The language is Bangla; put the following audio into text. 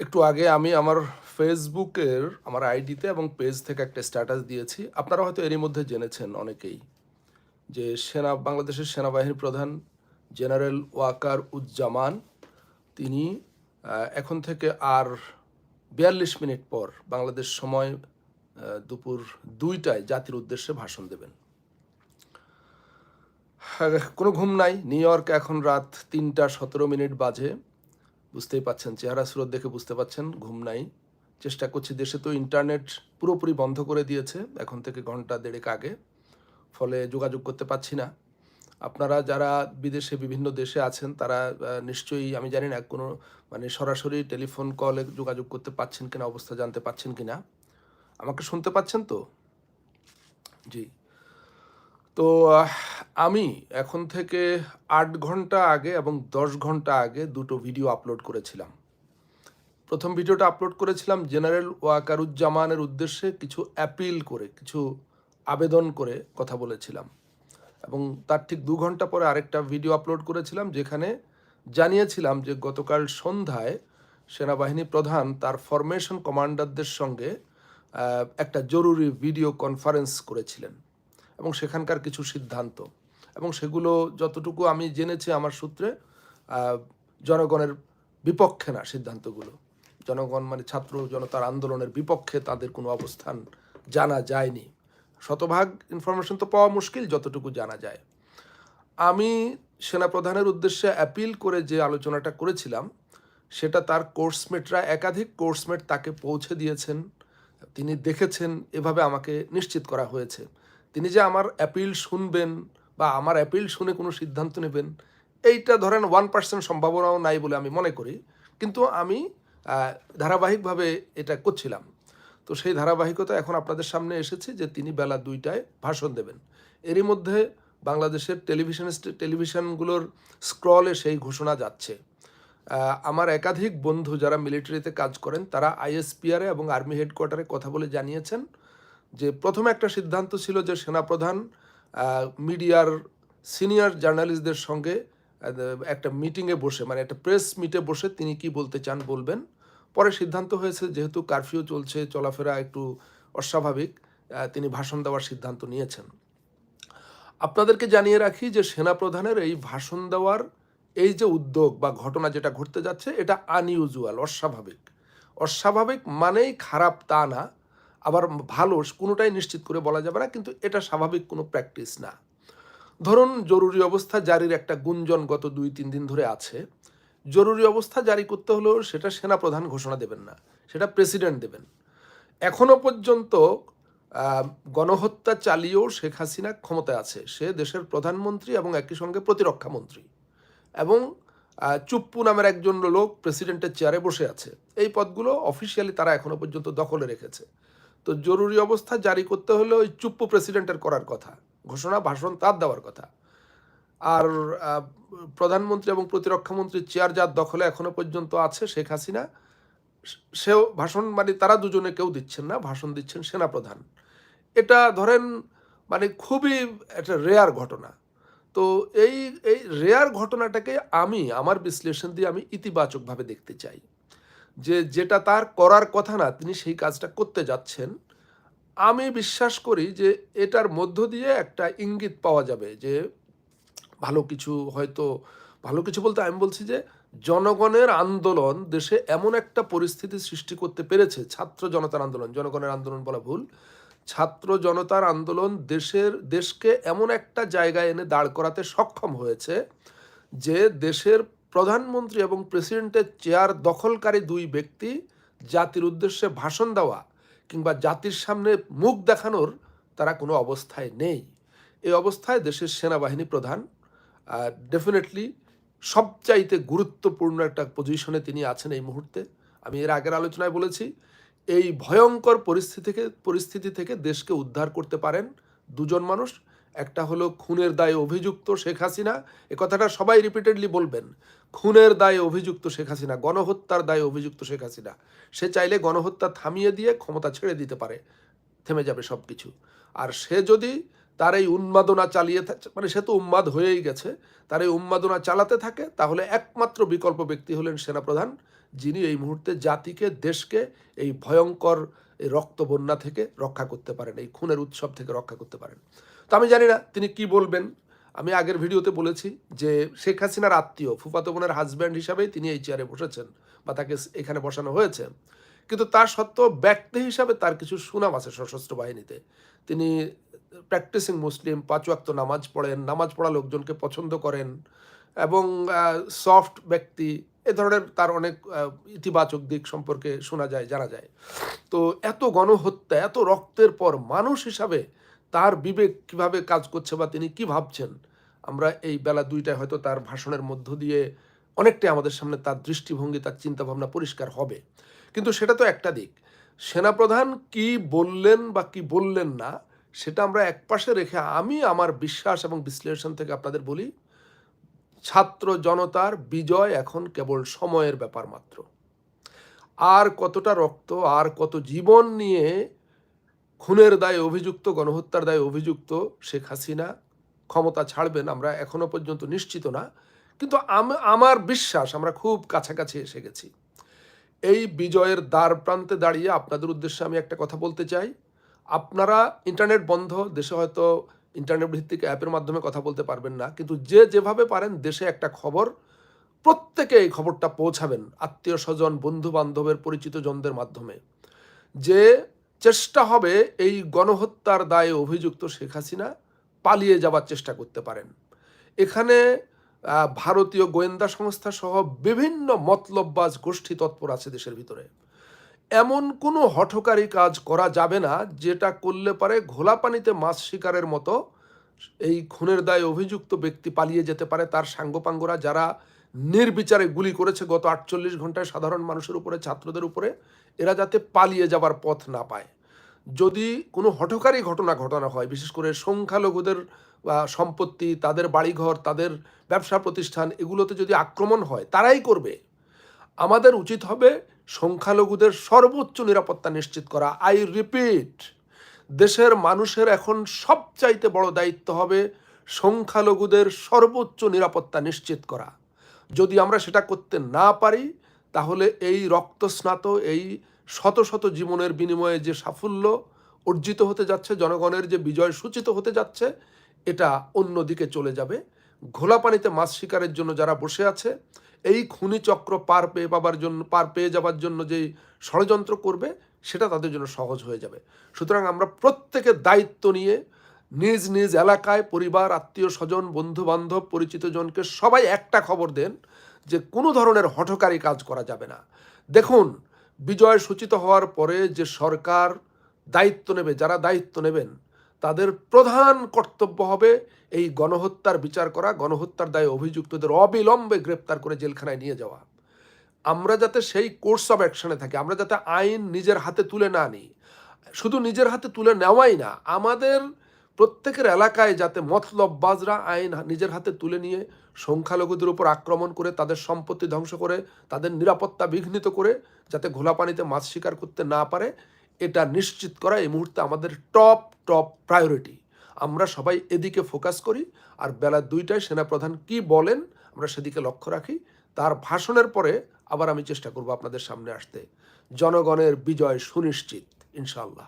একটু আগে আমি আমার ফেসবুকের আমার আইডিতে এবং পেজ থেকে একটা স্ট্যাটাস দিয়েছি। আপনারা হয়তো এরই মধ্যে জেনেছেন অনেকেই যে সেনা, বাংলাদেশের সেনাবাহিনীর প্রধান জেনারেল ওয়াকার উজ্জামান, তিনি এখন থেকে আর বিয়াল্লিশ মিনিট পর বাংলাদেশ সময় দুপুর দুইটায় জাতির উদ্দেশ্যে ভাষণ দেবেন। কোনো ঘুম নাই। নিউ ইয়র্ক এখন রাত তিনটা সতেরো মিনিট বাজে। বুঝতেই পাচ্ছেন, চেহারা স্রোত দেখে বুঝতে পাচ্ছেন, ঘুম নাই। চেষ্টা করছি দেশে তো ইন্টারনেট পুরোপুরি বন্ধ করে দিয়েছে, এখন থেকে ঘণ্টা দেড়েক আগে। ফলে যোগাযোগ করতে পারছি না। আপনারা যারা বিদেশে বিভিন্ন দেশে আছেন, তারা নিশ্চয়ই, আমি জানি না, কোনো মানে সরাসরি টেলিফোন কলে যোগাযোগ করতে পাচ্ছেন কিনা, অবস্থা জানতে পাচ্ছেন কিনা। আমাকে শুনতে পাচ্ছেন তো? জি। তো আমি এখন থেকে আট ঘণ্টা আগে এবং দশ ঘণ্টা আগে দুটো ভিডিও আপলোড করেছিলাম। প্রথম ভিডিওটা আপলোড করেছিলাম জেনারেল ওয়াকারুজ্জামানের উদ্দেশ্যে কিছু অ্যাপিল করে, কিছু আবেদন করে কথা বলেছিলাম। এবং তার ঠিক দু ঘণ্টা পরে আরেকটা ভিডিও আপলোড করেছিলাম, যেখানে জানিয়েছিলাম যে গতকাল সন্ধ্যায় সেনাবাহিনী প্রধান তার ফরমেশন কমান্ডারদের সঙ্গে একটা জরুরি ভিডিও কনফারেন্স করেছিলেন এবং সেখানকার কিছু সিদ্ধান্ত। এবং সেগুলো যতটুকু আমি জেনেছি আমার সূত্রে জনগণের বিপক্ষে না সিদ্ধান্তগুলো। জনগণ মানে ছাত্র জনতার আন্দোলনের বিপক্ষে তাদের কোনো অবস্থান জানা যায়নি। শতভাগ ইনফরমেশন তো পাওয়া মুশকিল যতটুকু জানা যায়। আমি সেনাপ্রধানের উদ্দেশ্যে অ্যাপিল করে যে আলোচনাটা করেছিলাম, সেটা তার কোর্সমেটরা একাধিক কোর্সমেট তাকে পৌঁছে দিয়েছেন। তিনি দেখেছেন, এভাবে আমাকে নিশ্চিত করা হয়েছে। তিনি যে আমার অ্যাপিল শুনবেন বা আমার অ্যাপিল শুনে কোনো সিদ্ধান্ত নেবেন, এইটা ধরেন ওয়ান পার্সেন্ট সম্ভাবনাও নাই বলে আমি মনে করি। কিন্তু আমি ধারাবাহিকভাবে এটা করছিলাম। তো সেই ধারাবাহিকতা এখন আপনাদের সামনে এসেছে যে তিনি বেলা দুইটায় ভাষণ দেবেন। এরই মধ্যে বাংলাদেশের টেলিভিশন টেলিভিশনগুলোর স্ক্রলে সেই ঘোষণা যাচ্ছে। আমার একাধিক বন্ধু যারা মিলিটারিতে কাজ করেন, তারা আইএসপিআরে এবং আর্মি হেডকোয়ার্টারে কথা বলে জানিয়েছেন যে প্রথমে একটা সিদ্ধান্ত ছিল যে সেনাপ্রধান মিডিয়ার সিনিয়র জার্নালিস্টদের সঙ্গে একটা মিটিংয়ে বসে মানে একটা প্রেস মিটে বসে তিনি কি বলতে চান বলবেন। পরে সিদ্ধান্ত হয়েছে, যেহেতু কারফিউ চলছে, চলাফেরা একটু অস্বাভাবিক তিনি ভাষণ দেওয়ার সিদ্ধান্ত নিয়েছেন। আপনাদেরকে জানিয়ে রাখি যে সেনাপ্রধানের এই ভাষণ দেওয়ার এই যে উদ্যোগ বা ঘটনা যেটা ঘটতে যাচ্ছে, এটা আনইউজুয়াল, অস্বাভাবিক। অস্বাভাবিক মানেই খারাপ তা না আবার ভালো কোনোটাই নিশ্চিত করে বলা যাবে না, কিন্তু এটা স্বাভাবিক কোনো প্র্যাকটিস না। ধরুন জরুরি অবস্থা জারির একটা গুঞ্জন গত দুই তিন দিন ধরে আছে। জরুরি অবস্থা জারি করতে হলেও সেটা সেনাপ্রধান ঘোষণা দেবেন না, সেটা প্রেসিডেন্ট দেবেন। এখনও পর্যন্ত গণহত্যা চালিয়েও শেখ হাসিনা ক্ষমতায় আছে। সে দেশের প্রধানমন্ত্রী এবং একই সঙ্গে প্রতিরক্ষা মন্ত্রী। এবং চুপ্পু নামের একজন লোক প্রেসিডেন্টের চেয়ারে বসে আছে। এই পদগুলো অফিসিয়ালি তারা এখনও পর্যন্ত দখলে রেখেছে। তো জরুরি অবস্থা জারি করতে হলে ওই চুপ্পু প্রেসিডেন্টের করার কথা। ঘোষণা, ভাষণ তার দেওয়ার কথা। আর প্রধানমন্ত্রী এবং প্রতিরক্ষা মন্ত্রীর চেয়ার যার দখলে এখনও পর্যন্ত আছে শেখ হাসিনা, সেও ভাষণ মানে তারা দুজনে কেউ দিচ্ছেন না, ভাষণ দিচ্ছেন সেনাপ্রধান। এটা ধরেন মানে খুবই একটা রেয়ার ঘটনা। তো এই এই রেয়ার ঘটনাটাকে আমি, আমার বিশ্লেষণ দিয়ে আমি ইতিবাচকভাবে দেখতে চাই। যে যেটা তার করার কথা না, তিনি সেই কাজটা করতে যাচ্ছেন। আমি বিশ্বাস করি যে এটার মধ্য দিয়ে একটা ইঙ্গিত পাওয়া যাবে যে ভালো কিছু হয়তো, ভালো কিছু বলতে আমি বলছি যে জনগণের আন্দোলন দেশে এমন একটা পরিস্থিতি সৃষ্টি করতে পেরেছে, ছাত্র জনতার আন্দোলন, জনগণের আন্দোলন বলা ভুল। ছাত্র জনতার আন্দোলন দেশের, দেশকে এমন একটা জায়গায় এনে দাঁড় করাতে সক্ষম হয়েছে যে দেশের প্রধানমন্ত্রী এবং প্রেসিডেন্টের চেয়ার দখলকারী দুই ব্যক্তি জাতির উদ্দেশ্যে ভাষণ দেওয়া কিংবা জাতির সামনে মুখ দেখানোর তারা কোনো অবস্থায় নেই। এই অবস্থায় দেশের সেনাবাহিনী প্রধান ডেফিনেটলি সবচাইতে গুরুত্বপূর্ণ একটা পজিশনে তিনি আছেন এই মুহূর্তে। আমি এর আগের আলোচনায় বলেছি, এই ভয়ঙ্কর পরিস্থিতি থেকে পরিস্থিতি থেকে দেশকে উদ্ধার করতে পারেন দুজন মানুষ। একটা হলো খুনের দায়ে অভিযুক্ত শেখ হাসিনা, এ কথাটা সবাই রিপিটেডলি বলবেন। খুনের দায়ে অভিযুক্ত শেখ হাসিনা, গণহত্যার দায়ে অভিযুক্ত শেখ হাসিনা। সে চাইলে গণহত্যা থামিয়ে দিয়ে ক্ষমতা ছেড়ে দিতে পারে, থেমে যাবে সব কিছু আর সে যদি তার এই উন্মাদনা চালিয়ে থা- মানে সে তো উন্মাদ হয়েই গেছে, তার এই উন্মাদনা চালাতে থাকে, তাহলে একমাত্র বিকল্প ব্যক্তি হলেন সেনাপ্রধান, যিনি এই মুহূর্তে জাতিকে, দেশকে এই ভয়ঙ্কর রক্ত বন্যা থেকে রক্ষা করতে পারেন, এই খুনের উৎসব থেকে রক্ষা করতে পারেন। তো আমি জানি না তিনি কি বলবেন। আমি আগের ভিডিওতে বলেছি যে শেখ হাসিনার আত্মীয়, ফুফাতো বোনের হাজব্যান্ড হিসাবেই তিনি এই চেয়ারে বসেছেন বা তাকে এখানে বসানো হয়েছে। কিন্তু তার সত্ত্বেও ব্যক্তি হিসাবে তার কিছু সুনাম আছে সশস্ত্র বাহিনীতে। তিনি প্র্যাকটিসিং মুসলিম, পাঁচ ওয়াক্ত নামাজ পড়েন, নামাজ পড়া লোকজনকে পছন্দ করেন এবং সফট ব্যক্তি, এ ধরনের তার অনেক ইতিবাচক দিক সম্পর্কে শোনা যায়, জানা যায়। তো এত গণহত্যা, এত রক্তের পর মানুষ হিসাবে তার বিবেক কীভাবে কাজ করছে বা তিনি কি ভাবছেন, আমরা এই বেলা দুইটায় হয়তো তার ভাষণের মধ্য দিয়ে অনেকটাই আমাদের সামনে তার দৃষ্টিভঙ্গি, তার চিন্তাভাবনা পরিষ্কার হবে। কিন্তু সেটা তো একটা দিক। সেনাপ্রধান কি বললেন বা কি বললেন না, সেটা আমরা একপাশে রেখে আমি আমার বিশ্বাস এবং বিশ্লেষণ থেকে আপনাদের বলি, ছাত্র জনতার বিজয় এখন কেবল সময়ের ব্যাপার মাত্র। আর কতটা রক্ত, আর কত জীবন নিয়ে খুনের দায়ে অভিযুক্ত, গণহত্যার দায়ে অভিযুক্ত শেখ হাসিনা ক্ষমতা ছাড়বেন আমরা এখনও পর্যন্ত নিশ্চিত না। কিন্তু আমার বিশ্বাস, আমরা খুব কাছাকাছি এসে গেছি। এই বিজয়ের দ্বার প্রান্তে দাঁড়িয়ে আপনাদের উদ্দেশ্যে আমি একটা কথা বলতে চাই। আপনারা ইন্টারনেট বন্ধ, দেশে হয়তো ইন্টারনেট ভিত্তিক অ্যাপের মাধ্যমে কথা বলতে পারবেন না, কিন্তু যে যেভাবে পারেন দেশে একটা খবর, প্রত্যেকে এই খবরটা পৌঁছাবেন আত্মীয় স্বজন বন্ধু বান্ধবের পরিচিত জনদের মাধ্যমে। যে চেষ্টা হবে এই গণহত্যার দায়ে অভিযুক্ত শেখ হাসিনা পালিয়ে যাবার চেষ্টা করতে পারেন। এখানে ভারতীয় গোয়েন্দা সংস্থা সহ বিভিন্ন মতলববাজ গোষ্ঠী তৎপর আছে দেশের ভিতরে। এমন কোনো হঠকারী কাজ করা যাবে না, যেটা করলে পারে ঘোলা পানিতে মাছ শিকারের মতো এই খুনের দায়ে অভিযুক্ত ব্যক্তি পালিয়ে যেতে পারে তার সাঙ্গপাঙ্গরা যারা নির্বিচারে গুলি করেছে গত আটচল্লিশ ঘন্টায় সাধারণ মানুষের উপরে, ছাত্রদের উপরে। এরা যাতে পালিয়ে যাবার পথ না পায়। যদি কোনো হঠকারী ঘটনা ঘটানো হয়, বিশেষ করে সংখ্যালঘুদের সম্পত্তি, তাদের বাড়িঘর, তাদের ব্যবসা প্রতিষ্ঠান, এগুলোতে যদি আক্রমণ হয়, তারাই করবে। আমাদের উচিত হবে সংখ্যালঘুদের সর্বোচ্চ নিরাপত্তা নিশ্চিত করা। আই রিপিট, দেশের মানুষের এখন সবচাইতে বড় দায়িত্ব হবে সংখ্যালঘুদের সর্বোচ্চ নিরাপত্তা নিশ্চিত করা। যদি আমরা সেটা করতে না পারি, তাহলে এই রক্তস্নাত, এই শত শত জীবনের বিনিময়ে যে সাফল্য অর্জিত হতে যাচ্ছে, জনগণের যে বিজয় সূচিত হতে যাচ্ছে, এটা অন্যদিকে চলে যাবে। ঘোলা পানিতে মাছ শিকারের জন্য যারা বসে আছে, এই খুনি চক্র পার পেয়ে পাবার জন্য, পার পেয়ে যাবার জন্য যে ষড়যন্ত্র করবে, সেটা তাদের জন্য সহজ হয়ে যাবে। সুতরাং আমরা প্রত্যেকে দায়িত্ব নিয়ে নিজ নিজ এলাকায় পরিবার, আত্মীয় স্বজন বন্ধু বান্ধব পরিচিত জনকে সবাই একটা খবর দেন যে কোনো ধরনের হঠকারী কাজ করা যাবে না। দেখুন, বিজয় সূচিত হওয়ার পরে যে সরকার দায়িত্ব নেবে, যারা দায়িত্ব নেবেন, তাদের প্রধান কর্তব্য হবে এই গণহত্যার বিচার করা, গণহত্যার দায়ে অভিযুক্তদের অবিলম্বে গ্রেপ্তার করে জেলখানায় নিয়ে যাওয়া। আমরা যাতে সেই কোর্স অফ অ্যাকশনে থাকি, আমরা যাতে আইন নিজের হাতে তুলে না নিই। শুধু নিজের হাতে তুলে নেওয়াই না, আমাদের প্রত্যেকের এলাকায় যাতে মতলববাজরা আইন নিজের হাতে তুলে নিয়ে সংখ্যালঘুদের উপর আক্রমণ করে, তাদের সম্পত্তি ধ্বংস করে, তাদের নিরাপত্তা বিঘ্নিত করে, যাতে ঘোলা পানিতে মাছ শিকার করতে না পারে, এটা নিশ্চিত করা এই মুহূর্তে আমাদের টপ টপ প্রায়োরিটি। আমরা সবাই এদিকে ফোকাস করি, আর বেলা দুইটায় সেনাপ্রধান কি বলেন, আমরা সেদিকে লক্ষ্য রাখি। তার ভাষণের পরে আবার আমি চেষ্টা করব আপনাদের সামনে আসতে। জনগণের বিজয় সুনিশ্চিত, ইনশাআল্লাহ।